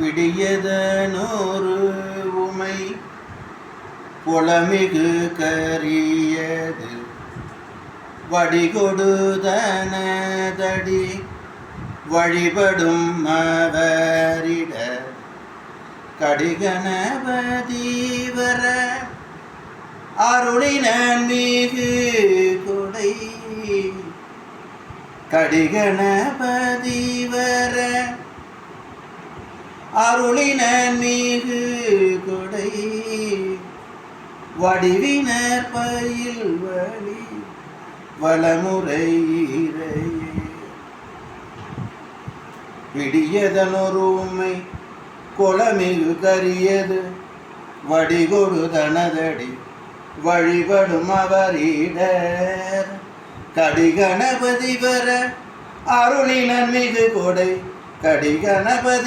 பிடியதனோரு உமை புலமிகு கரியது. வடிகொடுதனதடி வழிபடும் அவரிட கடிகணபதீவர அருளினன் மிகு கொடை. கடிகணபதீவர அருளின மிகு கொடை. வடிவினர் பயில் வழி வளமுறை இறையே. பிடியதனொருமை கொளமிகு கரியது வடிகொடு தனதடி வழிபடும் அவரிடர் கடிகணபதி வர அருளின மிகு கொடை கடிகணபதி